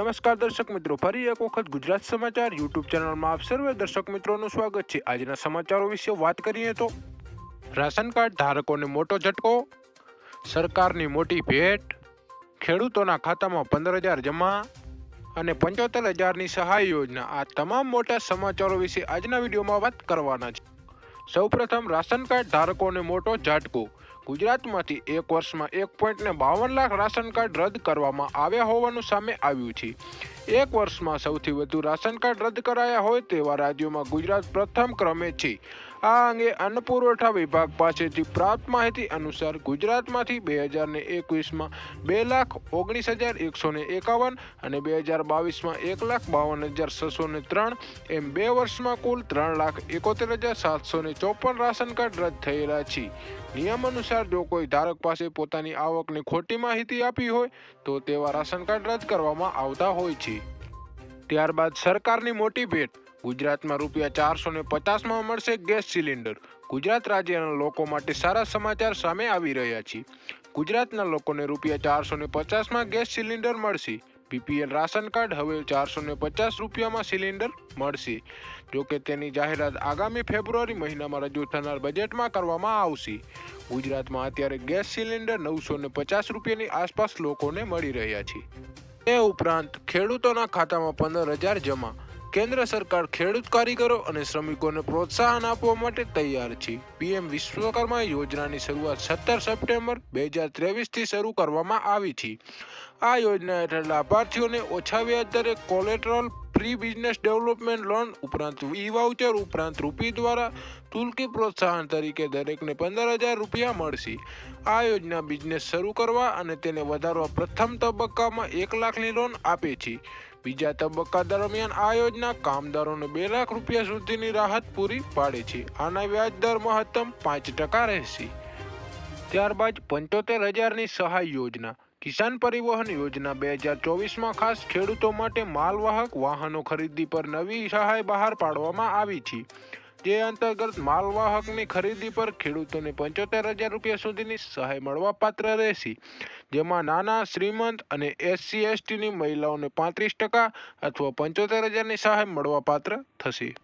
નમસ્કાર દર્શક મિત્રો, ફરી એક વખત ગુજરાત સમાચાર યુટ્યુબ ચેનલમાં આપ સર્વે દર્શક મિત્રોનું સ્વાગત છે. આજના સમાચારો વિશે વાત કરીએ તો, રાશન કાર્ડ ધારકોને મોટો ઝટકો, સરકારની મોટી ભેટ, ખેડૂતોના ખાતામાં પંદર હજાર જમા અને પંચોતેર હજારની સહાય યોજના. આ તમામ મોટા સમાચારો વિશે આજના વિડીયોમાં વાત કરવાના છે. સૌપ્રથમ, રાશન કાર્ડ ધારકોને મોટો ઝાટકો. ગુજરાતમાંથી એક વર્ષમાં એક પોઈન્ટ ને બાવન લાખ રાશન કાર્ડ રદ કરવામાં આવ્યા હોવાનું સામે આવ્યું છે. એક વર્ષમાં સૌથી વધુ રાશન કાર્ડ રદ કરાયા હોય તેવા રાજ્યોમાં ગુજરાત પ્રથમ ક્રમે છે. આ અંગે અન્ન પુરવઠા વિભાગ પાસેથી પ્રાપ્ત માહિતી અનુસાર ગુજરાતમાંથી બે હજાર ને એકવીસમાં બે લાખ ઓગણીસ હજાર એકસો ને એકાવન અને બે હજાર બાવીસમાં એક લાખ બાવન હજાર છસો ને ત્રણ એમ બે વર્ષમાં કુલ ત્રણ લાખ એકોતેર હજાર સાતસો ને ચોપન રાશન કાર્ડ રદ થયેલા છે. નિયમ અનુસાર જો કોઈ ધારક પાસે પોતાની આવકની ખોટી માહિતી આપી હોય, તો તેવા રાશન કાર્ડ રદ કરવામાં આવતા હોય છે. ત્યારબાદ સરકારની મોટી ભેટ. ગુજરાતમાં રૂપિયા ચારસો ને પચાસમાં મળશે ગેસ સિલિન્ડર. ગુજરાત રાજ્યના લોકો માટે સારા સમાચાર સામે આવી રહ્યા છે. ગુજરાતના લોકોને રૂપિયા ચારસો ને પચાસમાં ગેસ સિલિન્ડર મળશે. બીપીએલ રાશન કાર્ડ હવે ચારસો ને પચાસ રૂપિયામાં સિલિન્ડર મળશે જોકે તેની જાહેરાત આગામી ફેબ્રુઆરી મહિનામાં રજૂ થનાર બજેટમાં કરવામાં આવશે. ગુજરાતમાં અત્યારે ગેસ સિલિન્ડર નવસો ને પચાસ રૂપિયાની આસપાસ લોકોને મળી રહ્યા છે. તે ઉપરાંત ખેડૂતોના ખાતામાં પંદર હજાર જમા કેન્દ્ર સરકાર ખેડૂત કારીગરો અને શ્રમિકોને પ્રોત્સાહન આપવા માટે તૈયાર છે. પીએમ વિશ્વકર્મા યોજનાની શરૂઆત સત્તર સપ્ટેમ્બર બે હજાર ત્રેવીસથી શરૂ કરવામાં આવી છે. આ યોજના હેઠળ લાભાર્થીઓને ઓછા વ્યાજદરે collateral, free business development loan, ઉપરાંત ઈ વાઉચર, ઉપરાંત રૂપી દ્વારા તુલકી પ્રોત્સાહન તરીકે દરેકને પંદર હજાર રૂપિયા મળશે. આ યોજના બિઝનેસ શરૂ કરવા અને તેને વધારવા પ્રથમ તબક્કામાં એક લાખની લોન આપે છે. બીજા તબક્કા દરમિયાન આ યોજના કામદારોને બે લાખ રૂપિયા સુધીની રાહત પૂરી પાડે છે. આના વ્યાજ દર મહત્તમ પાંચ ટકા રહેશે. ત્યારબાદ પંચોતેર હજારની સહાય યોજના. કિસાન પરિવહન યોજના બે હજાર ચોવીસમાં ખાસ ખેડૂતો માટે માલવાહક વાહનો ખરીદી પર નવી સહાય બહાર પાડવામાં આવી છે. જે અંતર્ગત માલવાહકની ખરીદી પર ખેડૂતોને પંચોતેર હજાર રૂપિયા સુધીની સહાય મળવા પાત્ર રહેશે. જેમાં નાના, શ્રીમંત અને એસસી, એસટીની મહિલાઓને પાંત્રીસ ટકા અથવા પંચોતેર હજારની સહાય મળવા પાત્ર થશે.